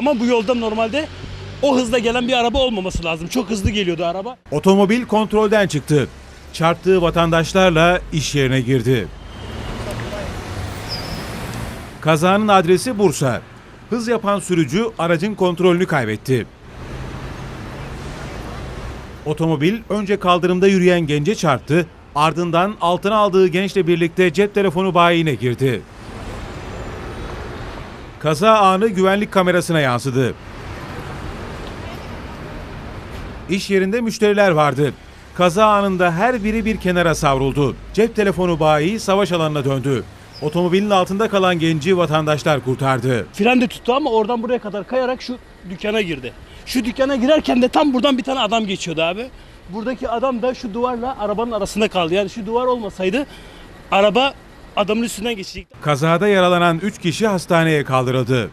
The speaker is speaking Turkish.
Ama bu yolda normalde o hızda gelen bir araba olmaması lazım. Çok hızlı geliyordu araba. Otomobil kontrolden çıktı. Çarptığı vatandaşlarla iş yerine girdi. Kazanın adresi Bursa. Hız yapan sürücü aracın kontrolünü kaybetti. Otomobil önce kaldırımda yürüyen gence çarptı, ardından altına aldığı gençle birlikte cep telefonu bayine girdi. Kaza anı güvenlik kamerasına yansıdı. İş yerinde müşteriler vardı. Kaza anında her biri bir kenara savruldu. Cep telefonu bayi savaş alanına döndü. Otomobilin altında kalan genci vatandaşlar kurtardı. Fren de tuttu ama oradan buraya kadar kayarak şu dükkana girdi. Şu dükkana girerken de tam buradan bir tane adam geçiyordu abi. Buradaki adam da şu duvarla arabanın arasında kaldı. Yani şu duvar olmasaydı araba adamın üstünden geçecekti. Kazada yaralanan 3 kişi hastaneye kaldırıldı.